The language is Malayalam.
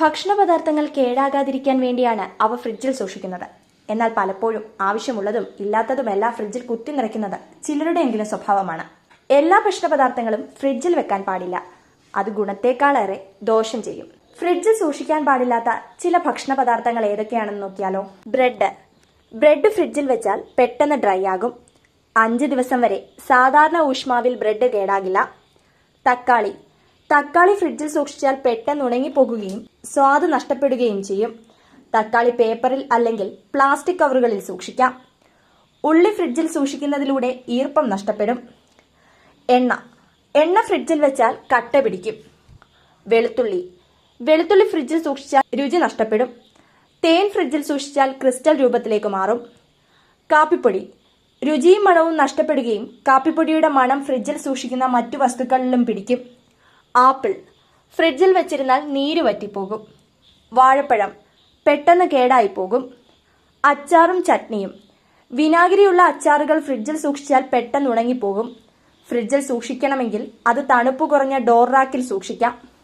ഭക്ഷണപദാർത്ഥങ്ങൾ കേടാകാതിരിക്കാൻ വേണ്ടിയാണ് അവ ഫ്രിഡ്ജിൽ സൂക്ഷിക്കുന്നത്. എന്നാൽ പലപ്പോഴും ആവശ്യമുള്ളതും ഇല്ലാത്തതുമെല്ലാം ഫ്രിഡ്ജിൽ കുത്തി നിറയ്ക്കുന്നത് ചിലരുടെയെങ്കിലും സ്വഭാവമാണ്. എല്ലാ ഭക്ഷണപദാർത്ഥങ്ങളും ഫ്രിഡ്ജിൽ വെക്കാൻ പാടില്ല. അത് ഗുണത്തേക്കാളേറെ ദോഷം ചെയ്യും. ഫ്രിഡ്ജിൽ സൂക്ഷിക്കാൻ പാടില്ലാത്ത ചില ഭക്ഷണ പദാർത്ഥങ്ങൾ ഏതൊക്കെയാണെന്ന് നോക്കിയാലോ? ബ്രെഡ്. ബ്രെഡ് ഫ്രിഡ്ജിൽ വെച്ചാൽ പെട്ടെന്ന് ഡ്രൈ ആകും. അഞ്ച് ദിവസം വരെ സാധാരണ ഊഷ്മാവിൽ ബ്രെഡ് കേടാകില്ല. തക്കാളി. തക്കാളി ഫ്രിഡ്ജിൽ സൂക്ഷിച്ചാൽ പെട്ടെന്ന് ഉണങ്ങിപ്പോകുകയും സ്വാദ് നഷ്ടപ്പെടുകയും ചെയ്യും. തക്കാളി പേപ്പറിൽ അല്ലെങ്കിൽ പ്ലാസ്റ്റിക് കവറുകളിൽ സൂക്ഷിക്കാം. ഉള്ളി ഫ്രിഡ്ജിൽ സൂക്ഷിക്കുന്നതിലൂടെ ഈർപ്പം നഷ്ടപ്പെടും. എണ്ണ. എണ്ണ ഫ്രിഡ്ജിൽ വെച്ചാൽ കട്ട പിടിക്കും. വെളുത്തുള്ളി. വെളുത്തുള്ളി ഫ്രിഡ്ജിൽ സൂക്ഷിച്ചാൽ രുചി നഷ്ടപ്പെടും. തേൻ ഫ്രിഡ്ജിൽ സൂക്ഷിച്ചാൽ ക്രിസ്റ്റൽ രൂപത്തിലേക്ക് മാറും. കാപ്പിപ്പൊടി. രുചിയും മണവും നഷ്ടപ്പെടുകയും കാപ്പിപ്പൊടിയുടെ മണം ഫ്രിഡ്ജിൽ സൂക്ഷിക്കുന്ന മറ്റു വസ്തുക്കളിലും പിടിക്കും. ആപ്പിൾ. ഫ്രിഡ്ജിൽ വെച്ചിരുന്നാൽ നീര് വറ്റിപ്പോകും. വാഴപ്പഴം പെട്ടെന്ന് കേടായി പോകും അച്ചാറും ചട്നിയും. വിനാഗിരിയുള്ള അച്ചാറുകൾ ഫ്രിഡ്ജിൽ സൂക്ഷിച്ചാൽ പെട്ടെന്ന് ഉണങ്ങിപ്പോകും ഫ്രിഡ്ജിൽ സൂക്ഷിക്കണമെങ്കിൽ അത് തണുപ്പ് കുറഞ്ഞ ഡോർ റാക്കിൽ സൂക്ഷിക്കാം.